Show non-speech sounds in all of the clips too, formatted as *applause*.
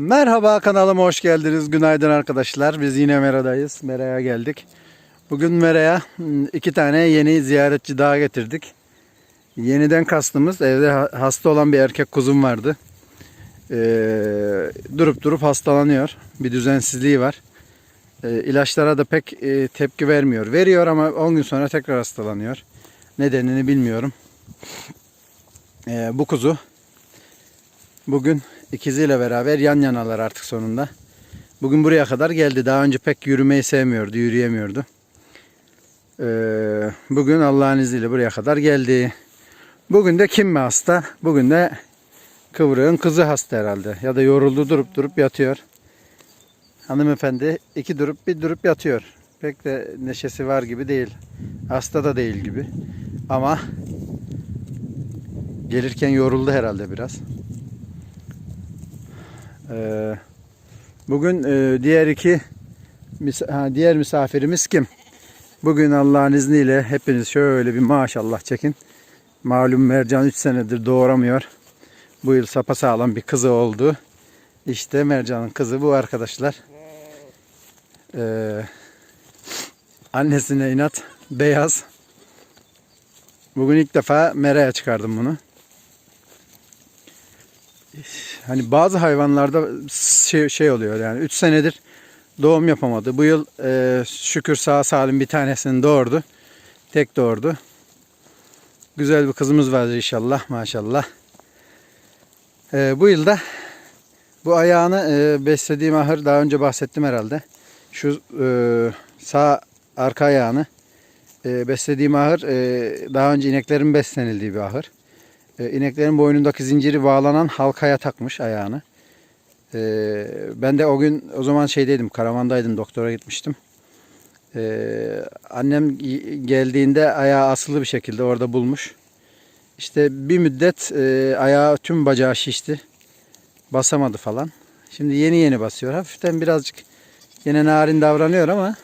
Merhaba kanalıma hoş geldiniz. Günaydın arkadaşlar. Biz yine Mera'dayız. Mera'ya geldik. Bugün Mera'ya hmm, iki tane yeni ziyaretçi daha getirdik. Yeniden kastımız evde ha- hasta olan bir erkek kuzum vardı. Ee, durup durup hastalanıyor. Bir düzensizliği var. Ee, ilaçlara da pek e, tepki vermiyor. Veriyor ama 10 gün sonra tekrar hastalanıyor. Nedenini bilmiyorum. Ee, bu kuzu Bugün ikiziyle beraber yan yanalar artık sonunda. Bugün buraya kadar geldi. Daha önce pek yürümeyi sevmiyordu, yürüyemiyordu. Ee, bugün Allah'ın izniyle buraya kadar geldi. Bugün de kim mi hasta? Bugün de Kıvrığın kızı hasta herhalde. Ya da yoruldu durup durup yatıyor. Hanımefendi iki durup bir durup yatıyor. Pek de neşesi var gibi değil. Hasta da değil gibi. Ama gelirken yoruldu herhalde biraz. Ee, bugün e, diğer iki mis- ha, diğer misafirimiz kim? Bugün Allah'ın izniyle hepiniz şöyle bir maşallah çekin. Malum Mercan 3 senedir doğuramıyor. Bu yıl sapasağlam bir kızı oldu. İşte Mercan'ın kızı bu arkadaşlar. Ee, annesine inat beyaz. Bugün ilk defa meraya çıkardım bunu. Hani bazı hayvanlarda şey, şey oluyor yani 3 senedir doğum yapamadı. Bu yıl e, şükür sağ salim bir tanesini doğurdu. Tek doğurdu. Güzel bir kızımız var inşallah maşallah. E, bu yılda bu ayağını e, beslediğim ahır daha önce bahsettim herhalde. Şu e, sağ arka ayağını e, beslediğim ahır e, daha önce ineklerin beslenildiği bir ahır. E, ineklerin boynundaki zinciri bağlanan halkaya takmış ayağını. E, ben de o gün o zaman şeydeydim, karavandaydım, doktora gitmiştim. E, annem geldiğinde ayağı asılı bir şekilde orada bulmuş. İşte bir müddet e, ayağı tüm bacağı şişti. Basamadı falan. Şimdi yeni yeni basıyor. Hafiften birazcık yine narin davranıyor ama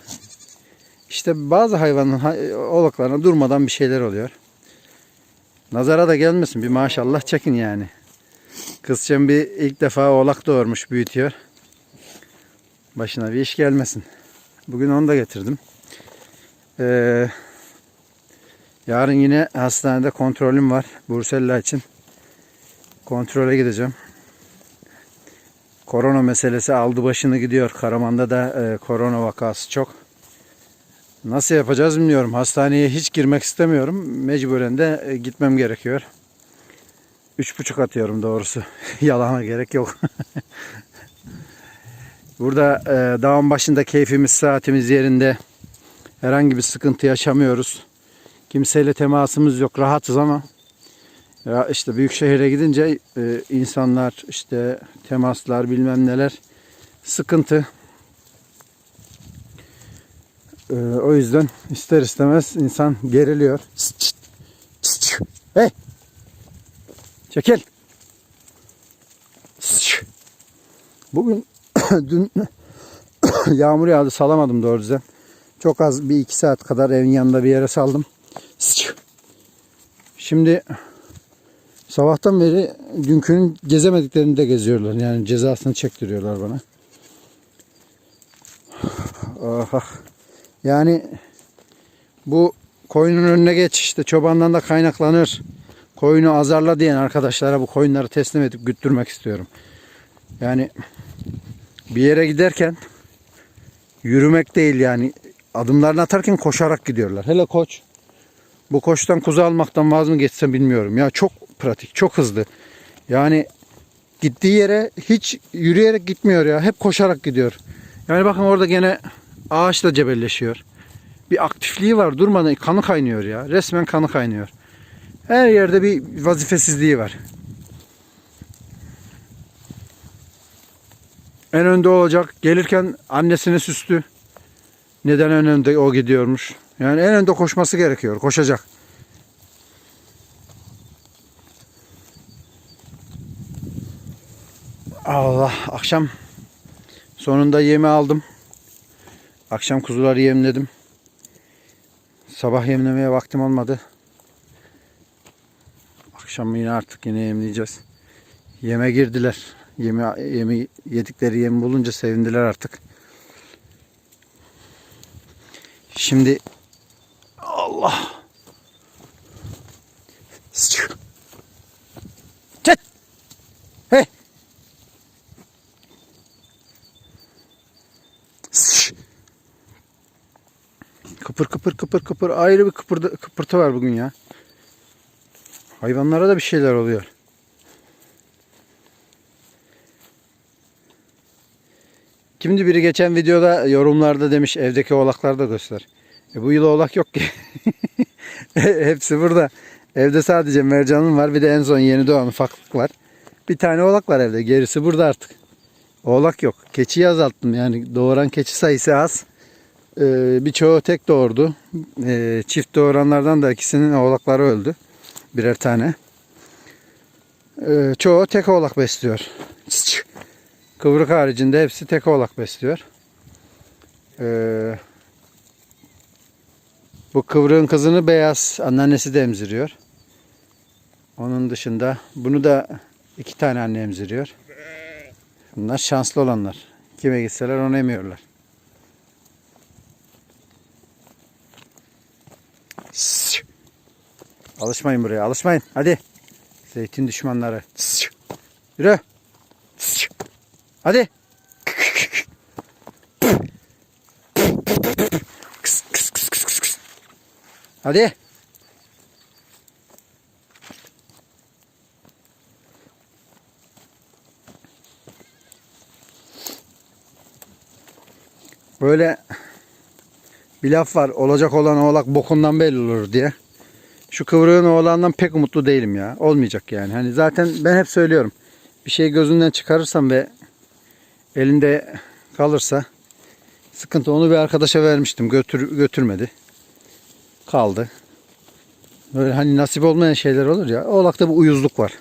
işte bazı hayvanın hay- olaklarına durmadan bir şeyler oluyor. Nazara da gelmesin. Bir maşallah çekin yani. Kızcağım bir ilk defa oğlak doğurmuş büyütüyor. Başına bir iş gelmesin. Bugün onu da getirdim. Ee, yarın yine hastanede kontrolüm var. Bursella için. Kontrole gideceğim. Korona meselesi aldı başını gidiyor. Karaman'da da e, korona vakası çok. Nasıl yapacağız bilmiyorum. Hastaneye hiç girmek istemiyorum. Mecburen de e, gitmem gerekiyor. Üç buçuk atıyorum doğrusu. *laughs* Yalana gerek yok. *laughs* Burada e, dağın başında keyfimiz, saatimiz yerinde. Herhangi bir sıkıntı yaşamıyoruz. Kimseyle temasımız yok. Rahatız ama ya işte büyük şehire gidince e, insanlar işte temaslar bilmem neler sıkıntı. Ee, o yüzden ister istemez insan geriliyor. Hey! Çekil. Bugün *coughs* dün *coughs* yağmur yağdı salamadım doğru düzen. Çok az bir iki saat kadar evin yanında bir yere saldım. Şimdi sabahtan beri dünkünün gezemediklerini de geziyorlar. Yani cezasını çektiriyorlar bana. *sighs* Ah, ah. Yani bu koyunun önüne geç işte çobandan da kaynaklanır. Koyunu azarla diyen arkadaşlara bu koyunları teslim edip güttürmek istiyorum. Yani bir yere giderken yürümek değil yani adımlarını atarken koşarak gidiyorlar. Hele koç. Bu koçtan kuzu almaktan vaz mı geçsem bilmiyorum. Ya çok pratik, çok hızlı. Yani gittiği yere hiç yürüyerek gitmiyor ya. Hep koşarak gidiyor. Yani bakın orada gene ağaçla cebelleşiyor. Bir aktifliği var durmadan kanı kaynıyor ya. Resmen kanı kaynıyor. Her yerde bir vazifesizliği var. En önde olacak. Gelirken annesine süstü. Neden en önde o gidiyormuş. Yani en önde koşması gerekiyor. Koşacak. Allah akşam sonunda yemi aldım. Akşam kuzuları yemledim. Sabah yemlemeye vaktim olmadı. Akşam yine artık yine yemleyeceğiz. Yeme girdiler. Yemi, yemi yedikleri yemi bulunca sevindiler artık. Şimdi Allah. Sıçı. Kıpır kıpır kıpır kıpır ayrı bir kıpırdı, kıpırtı var bugün ya. Hayvanlara da bir şeyler oluyor. Kimdi biri geçen videoda yorumlarda demiş evdeki oğlaklar da göster. E bu yıl oğlak yok ki. *laughs* Hepsi burada. Evde sadece mercanım var bir de en son yeni doğan ufaklık var. Bir tane oğlak var evde gerisi burada artık. Oğlak yok. Keçiyi azalttım yani doğuran keçi sayısı az. Ee, birçoğu tek doğurdu. Ee, çift doğuranlardan da ikisinin oğlakları öldü. Birer tane. Ee, çoğu tek oğlak besliyor. Kıvrık haricinde hepsi tek oğlak besliyor. Ee, bu kıvrığın kızını beyaz anneannesi de emziriyor. Onun dışında bunu da iki tane anne emziriyor. Bunlar şanslı olanlar. Kime gitseler onu emiyorlar. Alışmayın buraya, alışmayın. Hadi. Zeytin düşmanları. Yürü. Hadi. Hadi. Böyle bir laf var. Olacak olan oğlak bokundan belli olur diye. Şu kıvrığın oğlandan pek umutlu değilim ya. Olmayacak yani. Hani zaten ben hep söylüyorum. Bir şey gözünden çıkarırsam ve elinde kalırsa sıkıntı. Onu bir arkadaşa vermiştim. Götür, götürmedi. Kaldı. Böyle hani nasip olmayan şeyler olur ya. Oğlakta bir uyuzluk var.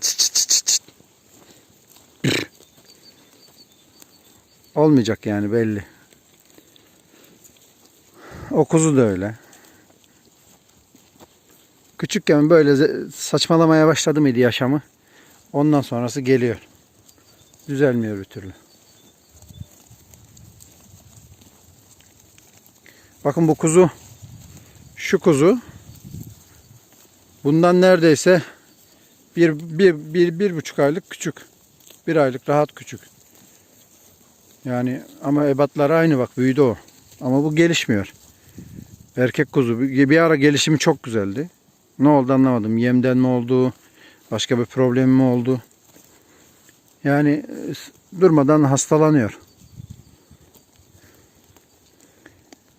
Çıt çıt çıt çıt. Olmayacak yani belli. O kuzu da öyle. Küçükken böyle saçmalamaya başladı mıydı yaşamı? Ondan sonrası geliyor. Düzelmiyor bir türlü. Bakın bu kuzu şu kuzu bundan neredeyse bir, bir, bir, bir buçuk aylık küçük. Bir aylık rahat küçük. Yani ama ebatları aynı bak büyüdü o. Ama bu gelişmiyor. Erkek kuzu bir ara gelişimi çok güzeldi. Ne oldu anlamadım. Yemden mi oldu? Başka bir problem mi oldu? Yani e, durmadan hastalanıyor.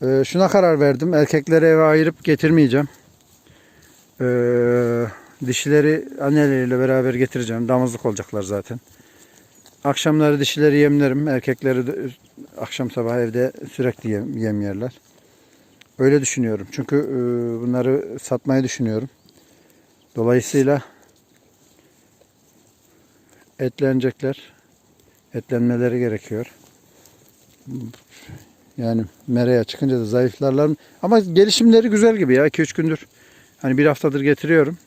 Ee, şuna karar verdim. Erkekleri eve ayırıp getirmeyeceğim. Ee, dişileri anneleriyle beraber getireceğim. Damızlık olacaklar zaten. Akşamları dişileri yemlerim. Erkekleri de akşam sabah evde sürekli yem, yem yerler. Öyle düşünüyorum. Çünkü e, bunları satmayı düşünüyorum. Dolayısıyla etlenecekler. Etlenmeleri gerekiyor. Yani meraya çıkınca da zayıflarlar. Ama gelişimleri güzel gibi ya. 2-3 gündür. Hani bir haftadır getiriyorum.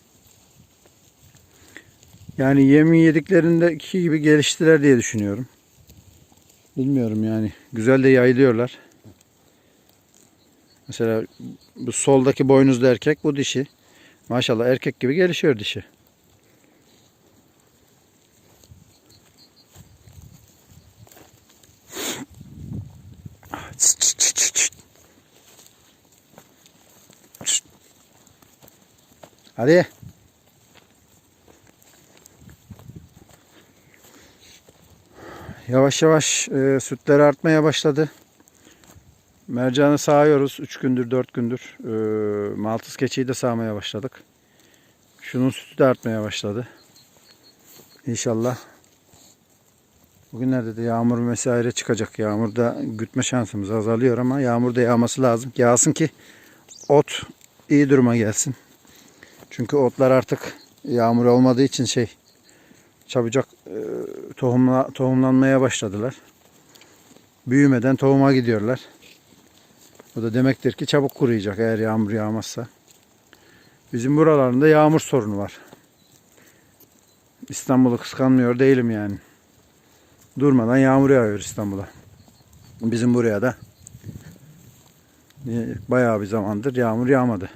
Yani yemi yediklerindeki gibi geliştiler diye düşünüyorum. Bilmiyorum yani. Güzel de yayılıyorlar. Mesela bu soldaki boynuzlu erkek bu dişi. Maşallah erkek gibi gelişiyor dişi. Hadi. Yavaş yavaş e, sütleri artmaya başladı. Mercanı sağıyoruz 3 gündür 4 gündür. E, Maltız keçiyi de sağmaya başladık. Şunun sütü de artmaya başladı. İnşallah. Bugünlerde de yağmur vesaire çıkacak. Yağmurda gütme şansımız azalıyor ama yağmur da yağması lazım. Yağsın ki ot iyi duruma gelsin. Çünkü otlar artık yağmur olmadığı için şey çabucak e, tohumla, tohumlanmaya başladılar. Büyümeden tohuma gidiyorlar. Bu da demektir ki çabuk kuruyacak eğer yağmur yağmazsa. Bizim buralarında yağmur sorunu var. İstanbul'u kıskanmıyor değilim yani. Durmadan yağmur yağıyor İstanbul'a. Bizim buraya da bayağı bir zamandır yağmur yağmadı.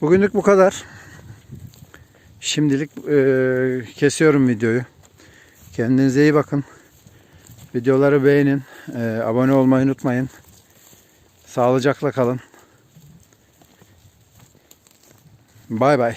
Bugünlük bu kadar. Şimdilik e, kesiyorum videoyu. Kendinize iyi bakın. Videoları beğenin. e, abone olmayı unutmayın. Sağlıcakla kalın. Bay bay.